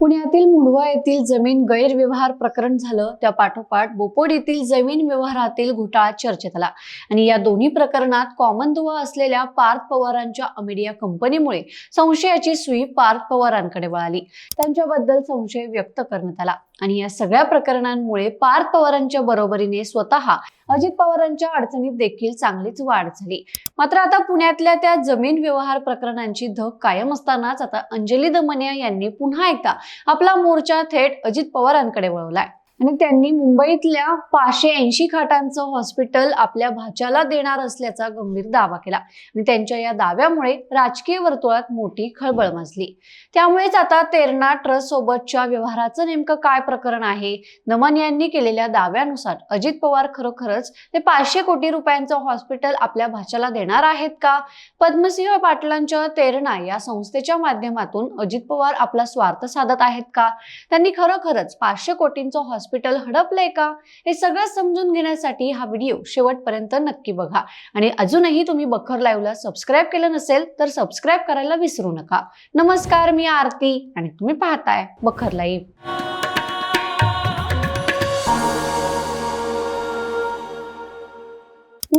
पुण्यातील मुंडवा येथील जमीन गैरव्यवहार प्रकरण झालं. त्या पाठोपाठ बोपोड येथील जमीन व्यवहारातील घोटाळा चर्चेत आला. आणि या दोन्ही प्रकरणात कॉमन दुवा असलेल्या पार्थ पवारांच्या अमिडिया कंपनीमुळे संशयाची सुई पार्थ पवारांकडे वळाली. त्यांच्याबद्दल संशय व्यक्त करण्यात आला. आणि या सगळ्या प्रकरणांमुळे पार्थ पवारांच्या बरोबरीने स्वतः अजित पवारांच्या अडचणीत देखील चांगलीच वाढ झाली. मात्र आता पुण्यातल्या त्या जमीन व्यवहार प्रकरणांची धग कायम असतानाच आता अंजली दमनिया यांनी पुन्हा एकदा आपला मोर्चा थेट अजित पवारांकडे वळवलाय. आणि त्यांनी मुंबईतल्या पाचशे ऐंशी खाटांचं हॉस्पिटल आपल्या भाच्याला देणार असल्याचा गंभीर दावा केला. आणि त्यांच्या या दाव्यामुळे राजकीय वर्तुळात मोठी खळबळ माजली. त्यामुळेच आता तेरणा ट्रस्ट सोबतच्या व्यवहाराचं नेमकं काय प्रकरण आहे? नमन यांनी केलेल्या दाव्यानुसार अजित पवार खरोखरच ते पाचशे कोटी रुपयांचं हॉस्पिटल आपल्या भाच्याला देणार आहेत का? पद्मसिंह पाटलांच्या तेरणा या संस्थेच्या माध्यमातून अजित पवार आपला स्वार्थ साधत आहेत का? त्यांनी खरोखरच पाचशे कोटींचं हॉस्पिटल हॉस्पिटल हडपलंय का? हे सगळं समजून घेण्यासाठी हा व्हिडिओ शेवटपर्यंत नक्की बघा. आणि अजूनही तुम्ही बखर लाईव्हला सबस्क्राईब केलं नसेल तर सबस्क्राईब करायला विसरू नका. नमस्कार मी आरती आणि तुम्ही पाहताय बखर लाईव्ह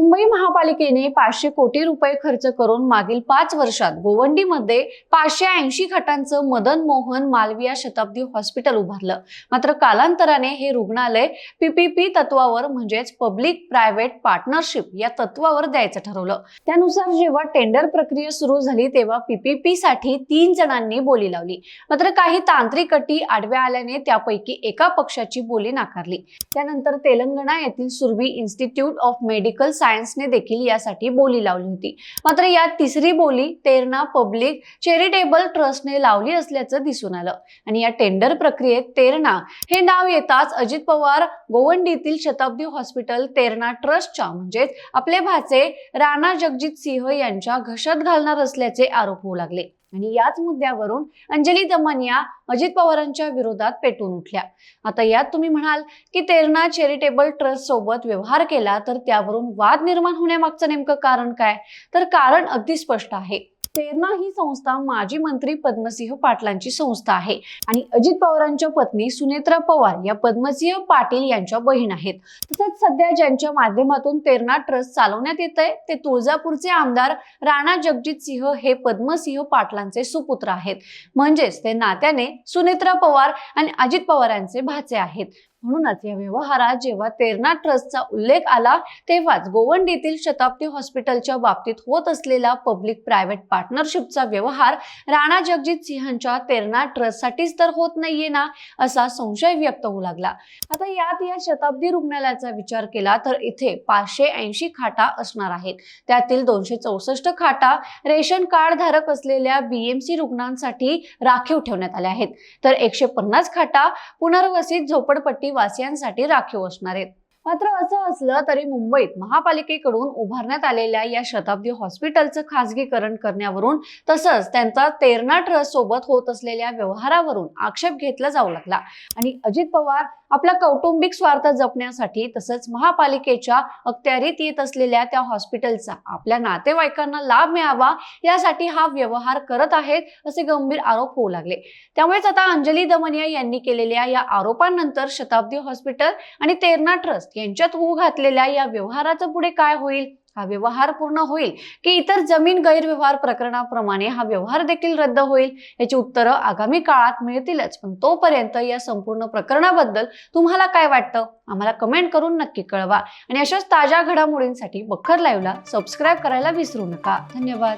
मुंबई महापालिकेने पाचशे कोटी रुपये खर्च करून मागील पाच वर्षात गोवंडीमध्ये पाचशे ऐंशी खाटांचं मदन मोहन मालविया शताब्दी हॉस्पिटल उभारलं. मात्र कालांतराने हे रुग्णालय पीपीपी तत्वावर म्हणजेच पब्लिक प्रायव्हेट पार्टनरशिप या तत्वावर द्यायचं ठरवलं. त्यानुसार जेव्हा टेंडर प्रक्रिया सुरू झाली तेव्हा पीपीपी साठी तीन जणांनी बोली लावली. मात्र काही तांत्रिक अटी आडव्या आल्याने त्यापैकी एका पक्षाची बोली नाकारली. त्यानंतर तेलंगणा येथील Surabhi institute of medical science सायन्सने देखील यासाठी बोली लावली होती. मात्र यात तिसरी बोली तेरणा पब्लिक चॅरिटेबल ट्रस्टने लावली असल्याचं दिसून आलं. आणि या टेंडर प्रक्रियेत तेरणा हे नाव येताच अजित पवार गोवंडीतील शताब्दी हॉस्पिटल तेरणा ट्रस्टच्या म्हणजेच आपले भाचे राणा जगजित सिंह यांच्या घशात घालणार असल्याचे आरोप होऊ लागले. आणि याच मुद्द्यावरून अंजली दमनिया अजित पवारांच्या विरोधात पेटून उठल्या. आता यात तुम्ही म्हणाल की तेरणा चॅरिटेबल ट्रस्ट सोबत व्यवहार केला तर त्यावरून वाद निर्माण होण्यामागचं नेमकं कारण काय? तर कारण अगदी स्पष्ट आहे. तेरणा ही संस्था माजी मंत्री पद्मसिंह पाटलांची संस्था आहे. आणि अजित पवारांच्या पत्नी सुनेत्रा पवार या पद्मसिंह पाटील यांच्या बहीण आहेत. तसंच सध्या ज्यांच्या माध्यमातून तेरणा ट्रस्ट चालवण्यात येत आहे ते तुळजापूरचे आमदार राणा जगजित सिंह हे पद्मसिंह पाटलांचे सुपुत्र आहेत. म्हणजेच ते नात्याने सुनेत्रा पवार आणि अजित पवारांचे भाचे आहेत. म्हणूनच या व्यवहारात जेव्हा तेरणा ट्रस्टचा उल्लेख आला तेव्हाच गोवंडीतील शताब्दी हॉस्पिटलच्या बाबतीत होत असलेला पब्लिक प्रायव्हेट पार्टनरशिपचा व्यवहार राणा जगजित सिंहांच्या तेरणा ट्रस्टसाठीच तर होत नाहीये ना असा संशय व्यक्त होऊ लागला. आता यात या शताब्दी रुग्णालयाचा विचार केला तर इथे पाचशे ऐंशी खाटा असणार आहेत. त्यातील दोनशे चौसष्ट खाटा रेशन कार्ड धारक असलेल्या बीएमसी रुग्णांसाठी राखीव ठेवण्यात आल्या आहेत. तर एकशे पन्नास खाटा पुनर्वसित झोपडपट्टी वासियांसाठी राखीव असणार आहेत. मात्र असं असलं तरी मुंबईत महापालिकेकडून उभारण्यात आलेल्या या शताब्दी हॉस्पिटलचं खासगीकरण करण्यावरून तसंच त्यांचा तेरणा ट्रस्ट सोबत होत असलेल्या व्यवहारावरून आक्षेप घेतला जाऊ लागला. आणि अजित पवार आपला कौटुंबिक स्वार्थ जपण्यासाठी तसंच महापालिकेच्या अखत्यारीत येत असलेल्या त्या हॉस्पिटलचा आपल्या नातेवाईकांना लाभ मिळावा यासाठी हा व्यवहार करत आहेत असे गंभीर आरोप होऊ लागले. त्यामुळेच आता अंजली दमनिया यांनी केलेल्या या आरोपांनंतर शताब्दी हॉस्पिटल आणि तेरणा ट्रस्ट यांच्यात होऊ घातलेल्या या व्यवहाराचं पुढे काय होईल? हा व्यवहार पूर्ण होईल की इतर जमीन गैरव्यवहार प्रकरणाप्रमाणे हा व्यवहार देखील रद्द होईल? याची उत्तरं आगामी काळात मिळतीलच. पण तोपर्यंत या संपूर्ण प्रकरणाबद्दल तुम्हाला काय वाटतं? आम्हाला कमेंट करून नक्की कळवा. आणि अशाच ताज्या घडामोडींसाठी बखर लाईव्हला सबस्क्राईब करायला विसरू नका. धन्यवाद.